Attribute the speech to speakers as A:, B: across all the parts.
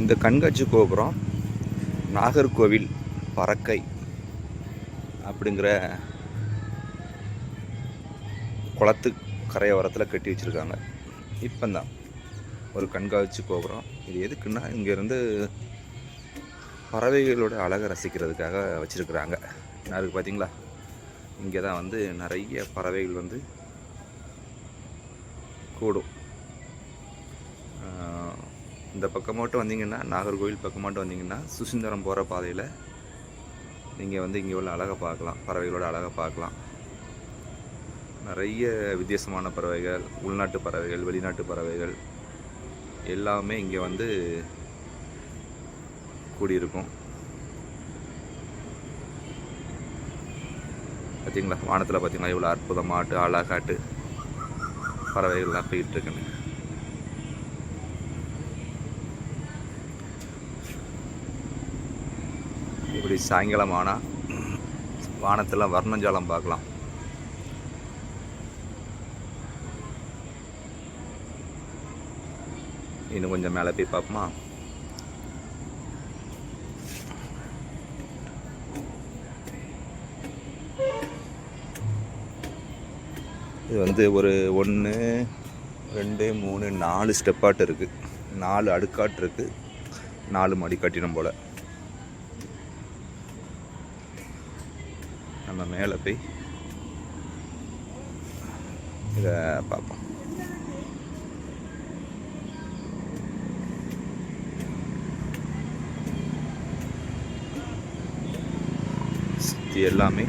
A: இந்த கண்காட்சி கோபுரம் நாகர்கோவில் பறக்கை அப்படிங்கிற குளத்து கரையோரத்தில் கட்டி வச்சுருக்காங்க. இப்போ தான் ஒரு கண்காட்சி கோபுரம். இது எதுக்குன்னா இங்கேருந்து பறவைகளோட அழகை ரசிக்கிறதுக்காக வச்சுருக்குறாங்க. அதுக்கு பார்த்தீங்களா இங்கே தான் வந்து நிறைய பறவைகள் வந்து கூடும். இந்த பக்கம் மட்டும் வந்தீங்கன்னா நாகர்கோவில் பக்கம் மட்டும் வந்தீங்கன்னா சுசிந்தரம் போகிற பாதையில் நீங்கள் வந்து இங்கே உள்ள அழகை பார்க்கலாம். பறவைகளோட அழகை பார்க்கலாம். நிறைய வித்தியாசமான பறவைகள் உள்நாட்டு பறவைகள் வெளிநாட்டு பறவைகள் எல்லாமே இங்கே வந்து கூடியிருக்கும். பார்த்தீங்களா வானத்தில் பார்த்தீங்களா இவ்வளோ அற்புதமாட்டு அழகாட்டு பறவைகள்லாம் போயிட்டுருக்குன்னு இப்படி சாயங்காலம் ஆனால் வானத்தில் வர்ணஞ்சாலம் பார்க்கலாம். இன்னும் கொஞ்சம் மேலே போய் பார்ப்போமா? இது வந்து ஒரு ஒன்று ரெண்டு மூணு நாலு ஸ்டெப்பாட்டு இருக்குது நாலு அடுக்காட்டு இருக்குது நாலு மடி கட்டினம் போல். நம்ம மேலே போய் இதை பார்ப்போம். சுற்றி எல்லாமே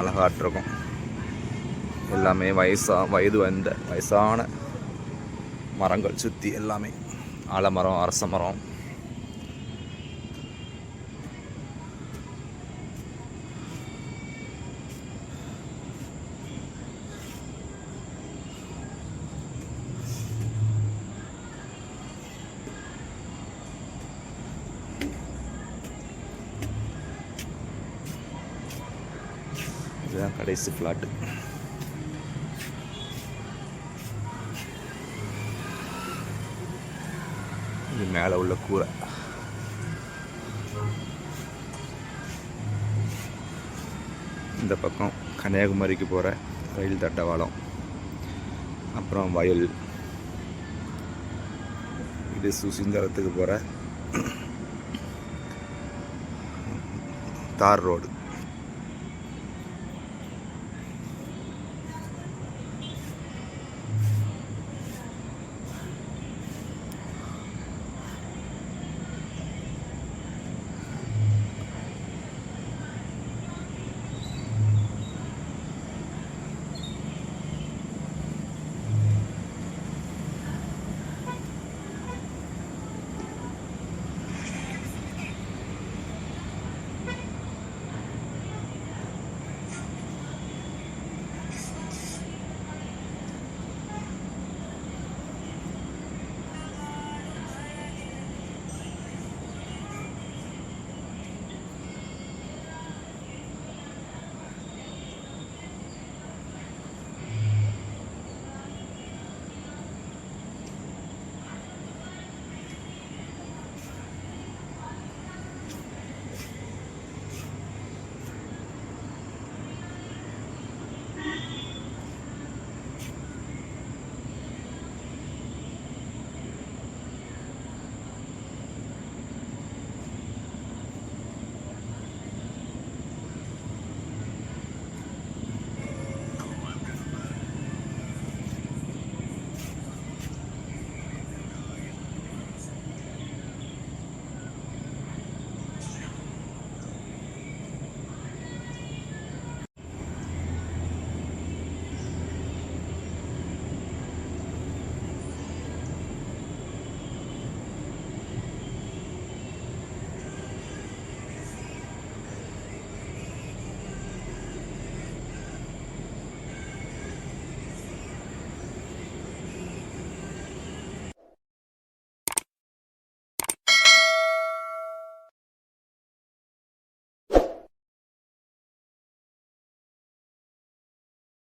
A: அழகாட்டிருக்கும். எல்லாமே வயசா வயது வந்த வயசான மரங்கள் சுற்றி எல்லாமே. ஆலமரம் அரச மரம் இதுதான் கடைசி ஃப்ளாட்டு இது மேலே உள்ள கூரை. இந்த பக்கம் கன்னியாகுமரிக்கு போகிற ரயில் தண்டவாளம். அப்புறம் வயல். இது சுசீந்தரத்துக்கு போகிற தார் ரோடு.